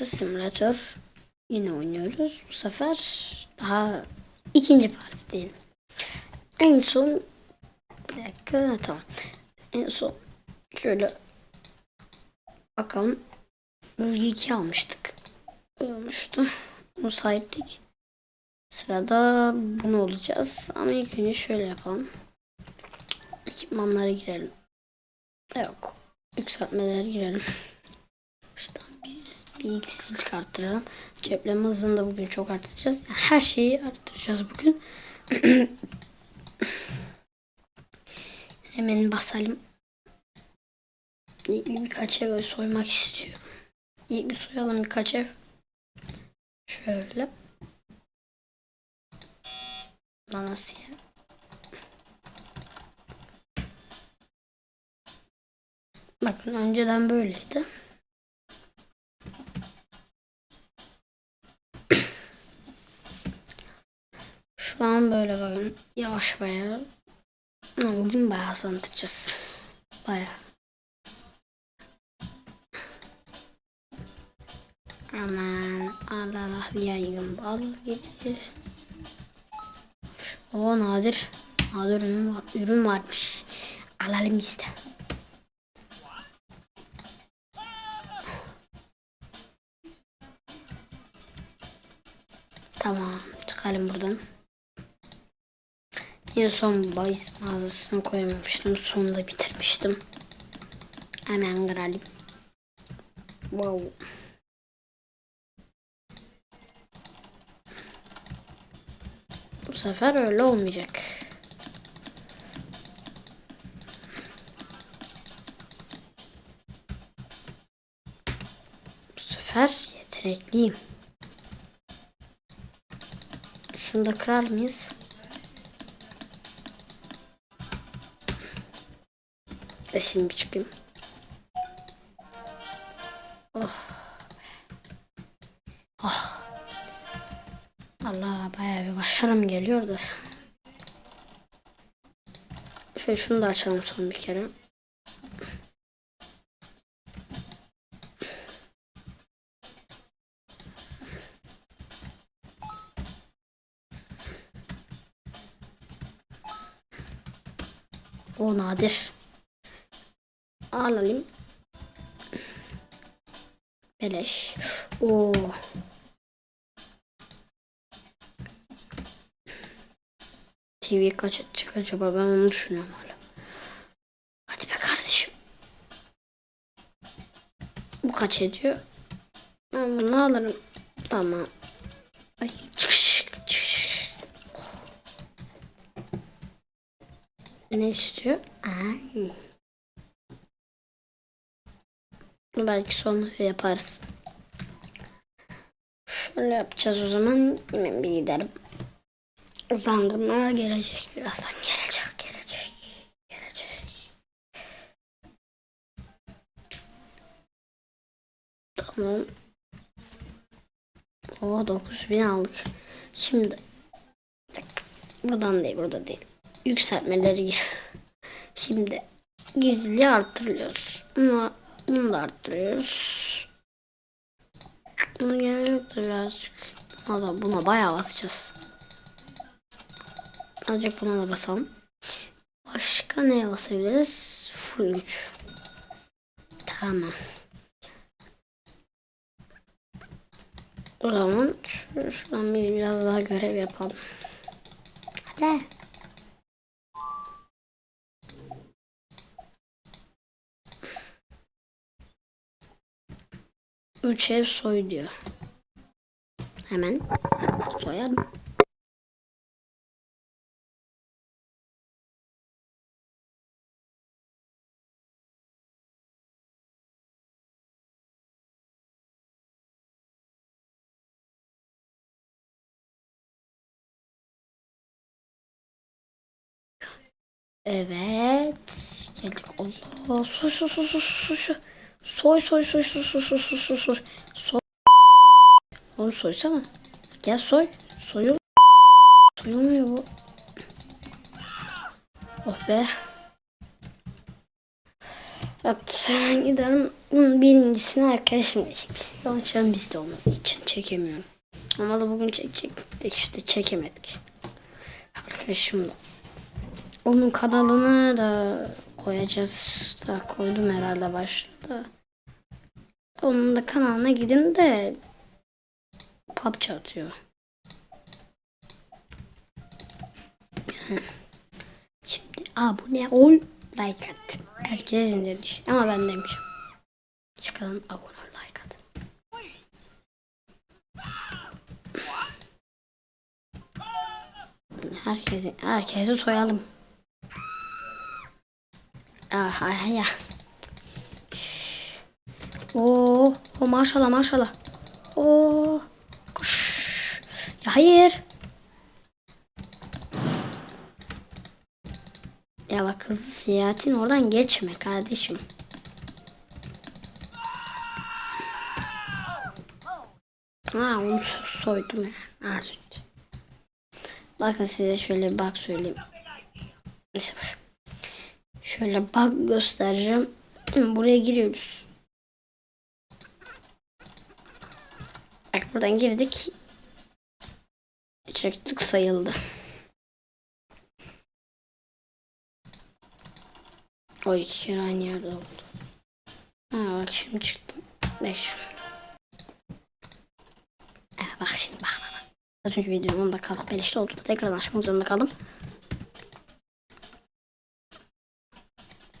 Burası simülatör. Yine oynuyoruz. Bu sefer daha ikinci parti diyelim. En son bir dakika tamam. En son şöyle bakalım. Bölge 2 almıştık. Olmuştu. Bunu sahiptik. Sırada bunu olacağız. Ama ilk önce şöyle yapalım. Ekipmanlara girelim. Yok. Yükseltmelere girelim. Bir, ikisi çıkarttıralım. Cepleme hızını da bugün çok arttıracağız. Her şeyi arttıracağız bugün. Hemen basalım. İlk bir birkaç ev soymak istiyorum. İlk bir soyalım birkaç ev. Şöyle. Nasıl ya? Bakın önceden böyleydi. Böyle bakın yavaş bayağı. Bugün bayağı sanatacağız. Bayağı. Aman Allah Allah yaygın bal gelir. O nadir. Nadir ürün, var, ürün varmış. Alalım işte. Tamam çıkalım buradan. Yine son bahis mağazasını koyamamıştım. Sonunda bitirmiştim. Hemen kıralım. Wow. Bu sefer öyle olmayacak. Bu sefer yetenekliyim. Şunu da kırar mıyız? Ve şimdi çıkayım. Oh. Oh. Allah bayağı bir başarım geliyor da. Şöyle şunu da açalım son bir kere. O nadir. Alalım. Beleş. Oo. TV kaç edecek acaba ben onu düşünüyorum hala. Hadi be kardeşim. Bu kaç ediyor? Ben bunu alırım. Tamam. Ay çıkış çıkış. Ne istiyor? Ay. Belki sonra yaparız. Şöyle yapacağız o zaman. Hemen bir giderim. Hızlandırma gelecek birazdan gelecek gelecek gelecek. Tamam. O 9000 aldık. Şimdi buradan değil burada değil. Yükseltmeleri gir. Şimdi gizli arttırıyoruz. Bunu, bunu da arttırıyoruz. Bunu yoktur birazcık. Valla buna bayağı basacağız. Azıcık buna da basalım. Başka neye basabiliriz? Full güç. Tamam. O zaman şu- şuradan bir biraz daha görev yapalım. Hadi. 3 ev soy diyor. Hemen soyalım. Evet. Geldik. Allah. Su su su su su su. Soy soy soy soy soy soy soy soy soy. Soy. Oğlum soysana. Gel soy. Soyul. Soyulmuyor bu. Oh be. Evet gidelim. Bunun birincisini arkadaşımla çekmiştik. Ama şu an bizde için çekemiyorum. Ama da bugün çekecektik işte çekemedik. Arkadaşımla. Onun kanalını da koyacağız. Da koydum herhalde başta. Onun da kanalına gidin de PUBG atıyor. Şimdi abone ol, like at. Herkesin demiş. Ama ben demişim. Çıkalım abone ol, like at. Herkesi, herkesi soyalım. Aha ya. Oo, o maşallah maşallah. Oo. Kuş. Ya hayır. Ya bak hızlı seyahatin oradan geçme kardeşim. Ha onu so- soydum önce. Bakın size şöyle bak söyleyeyim. Neyse boş. Şöyle bak göstereceğim. Buraya giriyoruz. Bak buradan girdik. Çıktık sayıldı. O iki kere aynı yerde oldu. Ha bak şimdi çıktım. Beş. Evet bak şimdi bak bak. Az önce videonun onda kalkıp eleşti oldu da tekrar açmak zorunda kaldım.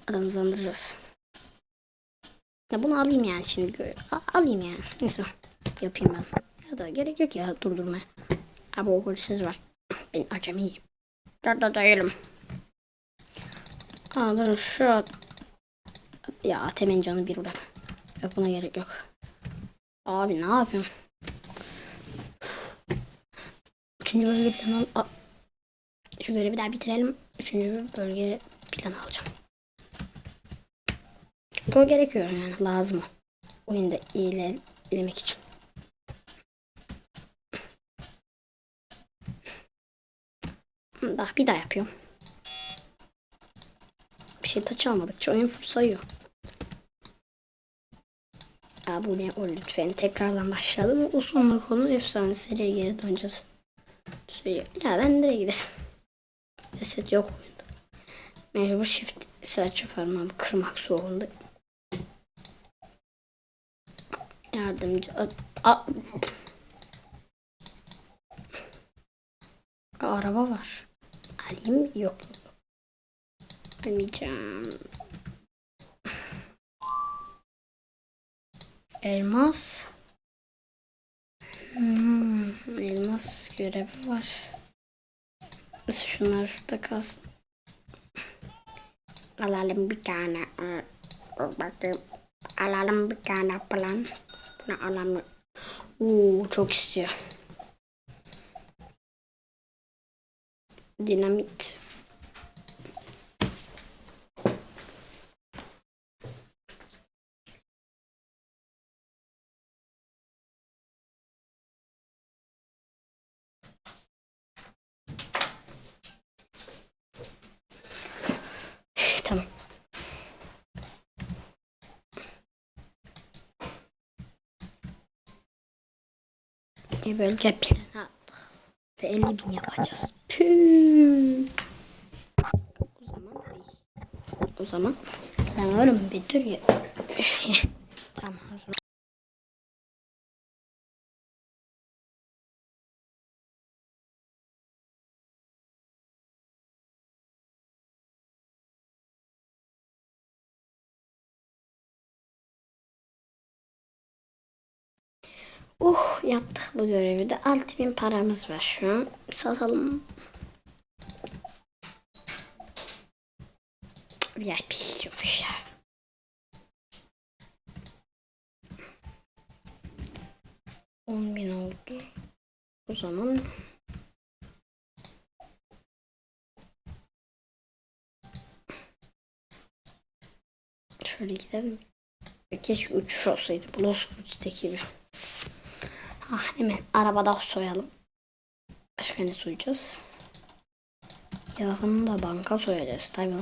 Adamı hızlandıracağız. Ya bunu alayım yani şimdi. A- alayım yani. Neyse. Yapayım ben. Ya da gerek yok ya durdurmaya. Ama o hırsız var. Ben acemiyim. Da da değilim. Dur şu. Ya Atemin canı bir bırak. Yok buna gerek yok. Abi ne yapıyorsun? Üçüncü bölge planı Şu görevi daha bitirelim. Üçüncü bölge planı alacağım. O gerekiyor yani lazım. Oyunda ilerlemek için. Bak bir daha yapıyorum. Bir şey taç almadıkça oyun full sayıyor. Abone ol lütfen. Tekrardan başlayalım. O sonunda konu efsane seriye geri döneceğiz. Söylüyor. Ya ben nereye gidelim? Reset yok oyunda. Mecbur shift search yaparım kırmak zorunda. Yardımcı. A, a- araba var. Alayım yok. Almayacağım. Elmas. Hmm, elmas görevi var. Mesela şunlar şurada kalsın. Alalım bir tane. Ee, Bakayım. Alalım bir tane plan. Bunu alalım. Oo, çok istiyor. Dinamit. Tamam. Bir bölge planı attık. İşte 50 bin yapacağız. Püh. O zaman. O zaman ben oğlum bir dur ya. tamam o zaman. Uh yaptık bu görevi de 6000 paramız var şu an. Satalım. VIP istiyormuş ya. On bin oldu. O zaman şöyle gidelim. Keşke uçuş olsaydı. Bozkurt'taki gibi. Ah hemen arabada soyalım. Başka ne soyacağız? Yakında banka soyacağız tabii.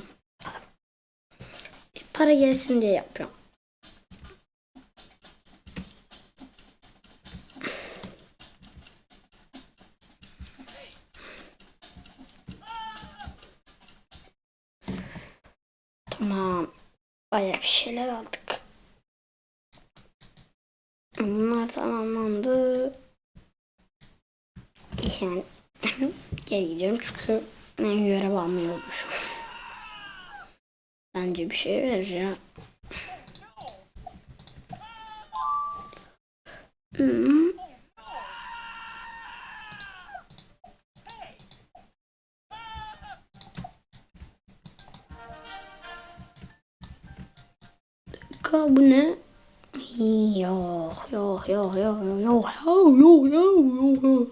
para gelsin diye yapıyorum. Tamam. Bayağı bir şeyler aldık. Bunlar tamamlandı. Yani geri gidiyorum çünkü ben görev almayı unutmuşum. Bence bir şey ya. Hmm. Ka bu ne? Yok yok yok yok yok yok yok yok yok.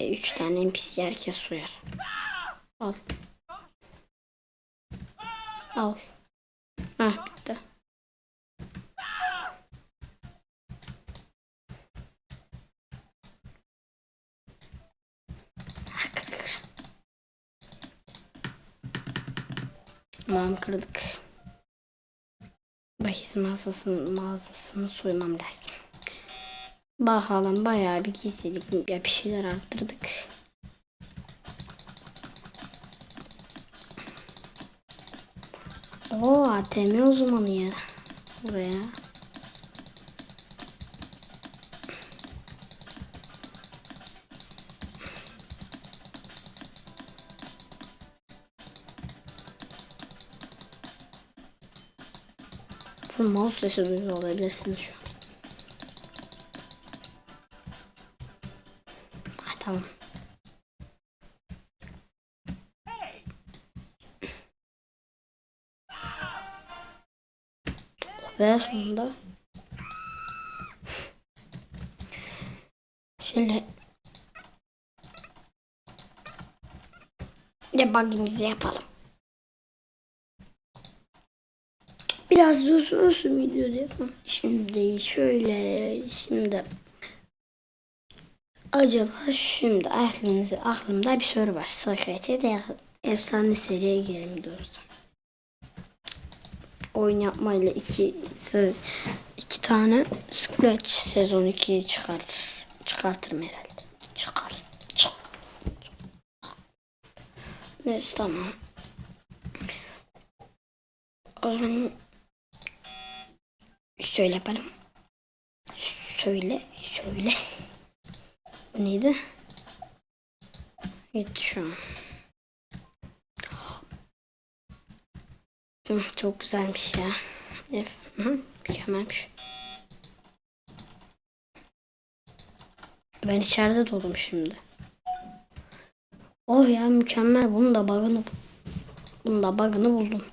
E, üç tane NPC herkes soyar. Al. Al. Heh bitti. Tamam kırdık. Bahis mağazasını, mağazasını soymam lazım. Bakalım bayağı bir gizlilik ya bir şeyler arttırdık. Oo ATM uzmanı ya. Buraya. Şu mouse sesi duyuyor olabilirsiniz şu an. Ha, tamam. Ve sonunda şöyle debuggimizi yapalım. Biraz da uzun olsun video yapalım. Şimdi şöyle şimdi acaba şimdi aklınızı aklımda bir soru var. Sokrates de efsane seriye girelim diyoruz. Oyun yapmayla iki iki tane Scratch sezon 2'yi çıkar çıkartırım herhalde. Çıkar. Çık. Neyse tamam. O zaman şöyle yapalım. Söyle, söyle. Bu neydi? Gitti şu an. Çok güzelmiş ya. Evet. Mükemmelmiş. Ben içeride dolum şimdi. Oh ya mükemmel. Bunun da bug'ını bunun da bug'ını buldum.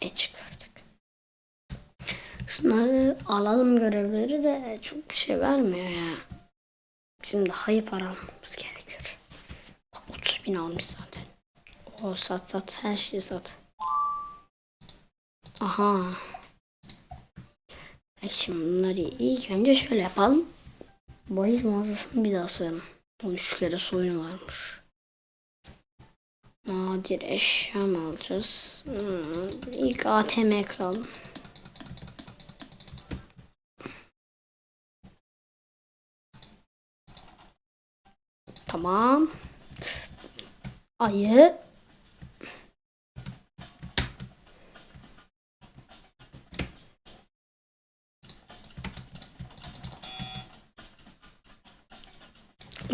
E çıkardık. Şunları alalım görevleri de çok bir şey vermiyor ya. Şimdi hayır para almamız gerekiyor. Bak 30 bin almış zaten. O sat sat her şeyi sat. Aha. Bak şimdi bunları ilk önce şöyle yapalım. Bahis mağazasını bir daha soyalım. 13 kere soyun varmış. Nadir eşya mı alacağız? Hmm, ilk ATM kıralım. Tamam. Ayı.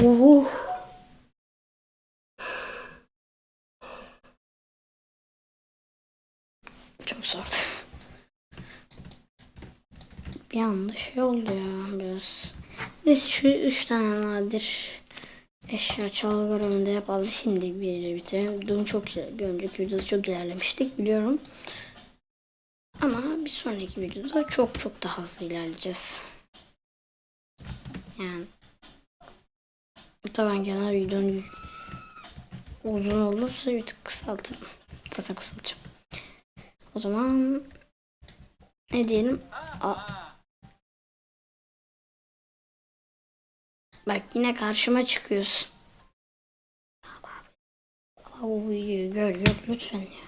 Uh. Çok zordu. Bir anda şey oldu ya biraz. Neyse şu üç tane nadir eşya çalgı görevini de yapalım. Şimdi bir bitirelim. Dün çok bir önceki videoda çok ilerlemiştik biliyorum. Ama bir sonraki videoda çok çok daha hızlı ilerleyeceğiz. Yani Tabii genel videonun uzun olursa bir tık kısaltırım. Zaten kısaltacağım. O zaman ne diyelim? A Bak yine karşıma çıkıyorsun. Bu videoyu gör gör lütfen ya.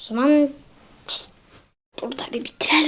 O zaman burada bir bitirelim.